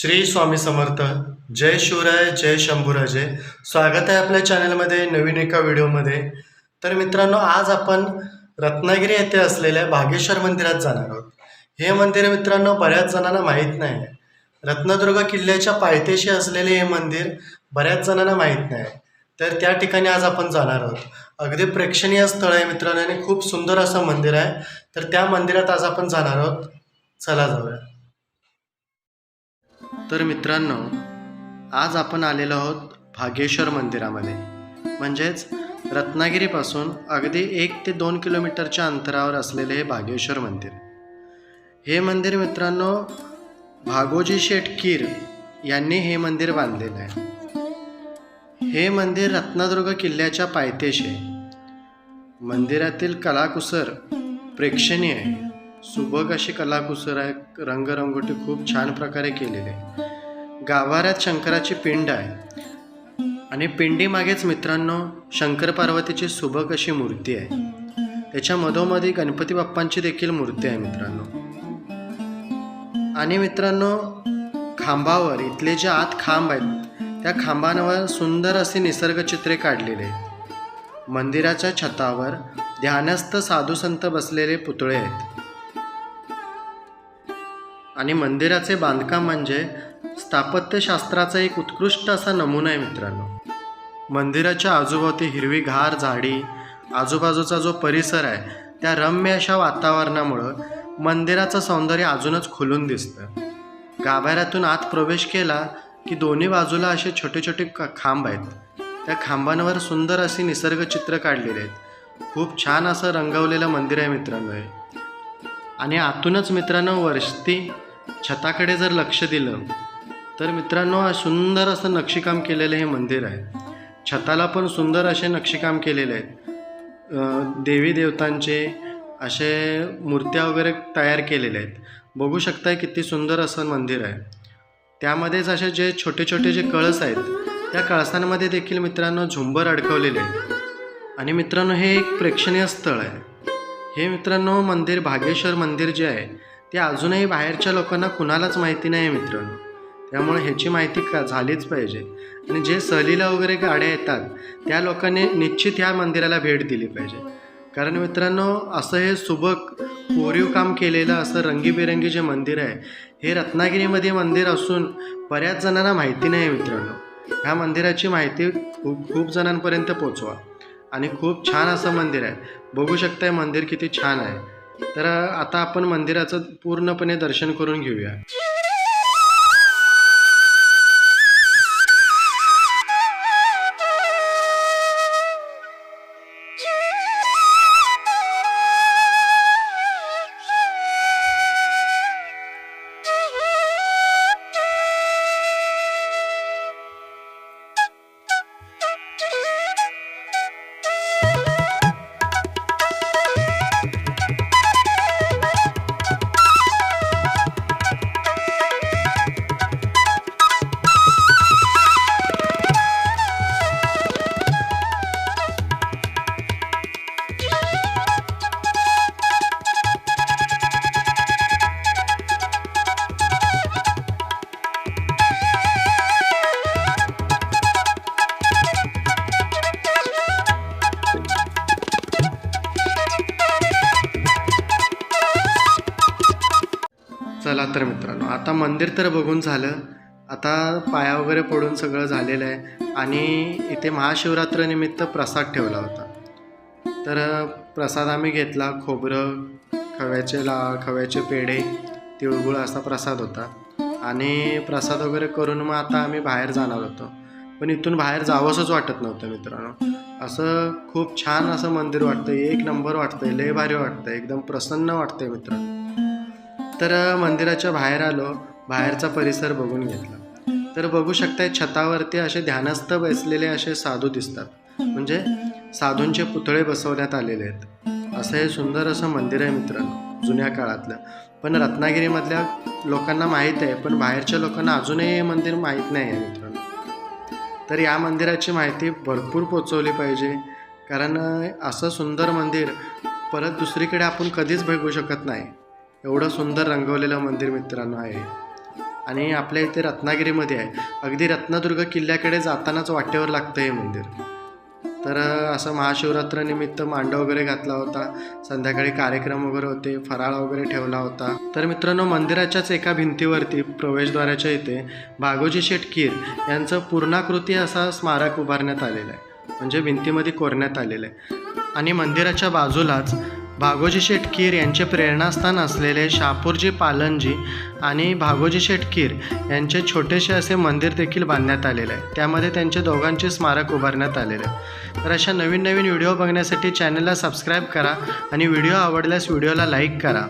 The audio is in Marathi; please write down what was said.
श्री स्वामी समर्थ. जय शिवराय जय शंभूराजे. स्वागत आहे आपल्या चॅनलमध्ये नवीन एका व्हिडिओमध्ये. तर मित्रांनो आज आपण रत्नागिरी येथे असलेल्या भागेश्वर मंदिरात जाणार आहोत. हे मंदिर मित्रांनो बऱ्याच जणांना माहीत नाही. आहे रत्नदुर्ग किल्ल्याच्या पायथ्याशी असलेले हे मंदिर बऱ्याच जणांना माहीत नाही. तर त्या ठिकाणी आज आपण जाणार आहोत. अगदी प्रेक्षणीय स्थळ आहे मित्रांनो आणि खूप सुंदर असं मंदिर आहे. तर त्या मंदिरात आज आपण जाणार आहोत. चला जाऊया. तर मित्रांनो आज आपण आलेलो आहोत भागेश्वर मंदिरामध्ये. म्हणजेच रत्नागिरीपासून अगदी एक ते दोन किलोमीटरच्या अंतरावर असलेले हे भागेश्वर मंदिर. हे मंदिर मित्रांनो भागोजी शेठ कीर यांनी हे मंदिर बांधलेलं आहे. हे मंदिर रत्नदुर्ग किल्ल्याच्या पायथ्याशी आहे. मंदिरातील कलाकुसर प्रेक्षणीय आहे. सुबक अशी कलाकुसर आहे रंगरंगोटी खूप छान प्रकारे केलेली आहे. गाभाऱ्यात शंकराची पिंड आहे. आणि पिंडीमागेच मित्रांनो शंकर पार्वतीची सुबक अशी मूर्ती आहे. त्याच्या मधोमधी गणपती बाप्पांची देखील मूर्ती आहे मित्रांनो. आणि मित्रांनो खांबावर इथले जे आत खांब आहेत त्या खांबांवर सुंदर असे निसर्गचित्रे काढलेले आहेत. मंदिराच्या छतावर ध्यानस्थ साधू संत बसलेले पुतळे आहेत. आणि मंदिराचे बांधकाम म्हणजे स्थापत्यशास्त्राचा एक उत्कृष्ट असा नमुना आहे मित्रांनो. मंदिराच्या आजूबाजूती हिरवीगार झाडी आजूबाजूचा जो परिसर आहे त्या रम्य अशा वातावरणामुळं मंदिराचं सौंदर्य अजूनच खुलून दिसतं. गाभाऱ्यातून आत प्रवेश केला की दोन्ही बाजूला असे छोटे छोटे खांब आहेत. त्या खांबांवर सुंदर अशी निसर्गचित्र काढलेली आहेत. खूप छान असं रंगवलेलं मंदिर आहे मित्रांनो हे. आणि आतूनच मित्रांनो वरती छताकडे जर लक्ष दिलं तर मित्रांनो हा सुंदर असं नक्षीकाम केलेलं हे मंदिर आहे. छताला पण सुंदर असे नक्षीकाम केलेले आहेत. देवी देवतांचे असे मूर्त्या वगैरे तयार केलेल्या आहेत. बघू शकताय किती सुंदर असं मंदिर आहे. त्यामध्येच असे जे छोटे छोटे जे कळस आहेत त्या कळसांमध्ये देखील मित्रांनो झुंबर अडकवलेले आहेत. आणि मित्रांनो हे एक प्रेक्षणीय स्थळ आहे. हे मित्रांनो मंदिर भागेश्वर मंदिर जे आहे ते अजूनही बाहेरच्या लोकांना कुणालाच माहिती नाही आहे मित्रांनो त्यामुळे ह्याची माहिती का झालीच पाहिजे. आणि जे सहलीला वगैरे गाड्या येतात त्या लोकांनी निश्चित ह्या मंदिराला भेट दिली पाहिजे. कारण मित्रांनो असं हे सुबक कोरीव काम केलेलं असं रंगीबेरंगी जे मंदिर आहे हे रत्नागिरीमध्ये मंदिर असून बऱ्याच जणांना माहिती नाही आहे मित्रांनो. ह्या मंदिराची माहिती खूप खूप जणांपर्यंत पोचवा. आणि खूप छान असं मंदिर आहे. बघू शकताय मंदिर किती छान आहे. तर आता आपण मंदिराचं पूर्णपणे दर्शन करून घेऊया. चला तर मित्रांनो आता मंदिर तर बघून झालं. आता पाया वगैरे पडून सगळं झालेलं आहे. आणि इथे महाशिवरात्रनिमित्त प्रसाद ठेवला होता. तर प्रसाद आम्ही घेतला. खोबरं खव्याचे ला खव्याचे पेढे तिळगुळ असा प्रसाद होता. आणि प्रसाद वगैरे करून मग आता आम्ही बाहेर जाणार होतो. पण इथून बाहेर जावंसंच वाटत नव्हतं मित्रांनो. असं खूप छान असं मंदिर वाटतं एक नंबर वाटतंय. लय भारी वाटतंय. एकदम प्रसन्न वाटतंय मित्रांनो. तर मंदिराच्या बाहेर आलो. बाहेरचा परिसर बघून घेतला. तर बघू शकताय छतावरती असे ध्यानस्थ बसलेले असे साधू दिसतात. म्हणजे साधूंचे पुतळे बसवण्यात आलेले आहेत. असं हे सुंदर असं मंदिर आहे मित्रांनो जुन्या काळातलं. पण रत्नागिरीमधल्या लोकांना माहीत आहे पण बाहेरच्या लोकांना अजूनही हे मंदिर माहीत नाही आहे मित्रांनो. तर या मंदिराची माहिती भरपूर पोचवली पाहिजे. कारण असं सुंदर मंदिर परत दुसरीकडे आपण कधीच भेटू शकत नाही. एवढं सुंदर रंगवलेलं मंदिर मित्रांनो आहे. आणि आपल्या इथे रत्नागिरीमध्ये आहे. अगदी रत्नदुर्ग किल्ल्याकडे जातानाच वाटेवर लागतं हे मंदिर. तर असं महाशिवरात्रनिमित्त मांडव वगैरे घातला होता. संध्याकाळी कार्यक्रम वगैरे होते फराळ वगैरे ठेवला होता. तर मित्रांनो मंदिराच्याच एका भिंतीवरती प्रवेशद्वाराच्या इथे भागोजी शेटकीर यांचं पूर्णाकृती असा स्मारक उभारण्यात आलेलं आहे. म्हणजे भिंतीमध्ये कोरण्यात आलेलं आहे. आणि मंदिराच्या बाजूलाच भागोजी शेटकीर यांचे प्रेरणास्थान असलेले शापूरजी पालनजी आणि भागोजी शेटकीर यांचे छोटेसे असे मंदिर देखील बांधण्यात आलेले आहे. त्यामध्ये त्यांचे दोघांचे स्मारक उभारण्यात आलेले आहे. तर अशा नवीन नवीन व्हिडिओ बघण्यासाठी चॅनलला सबस्क्राईब करा आणि व्हिडिओ आवडल्यास व्हिडिओला लाईक करा.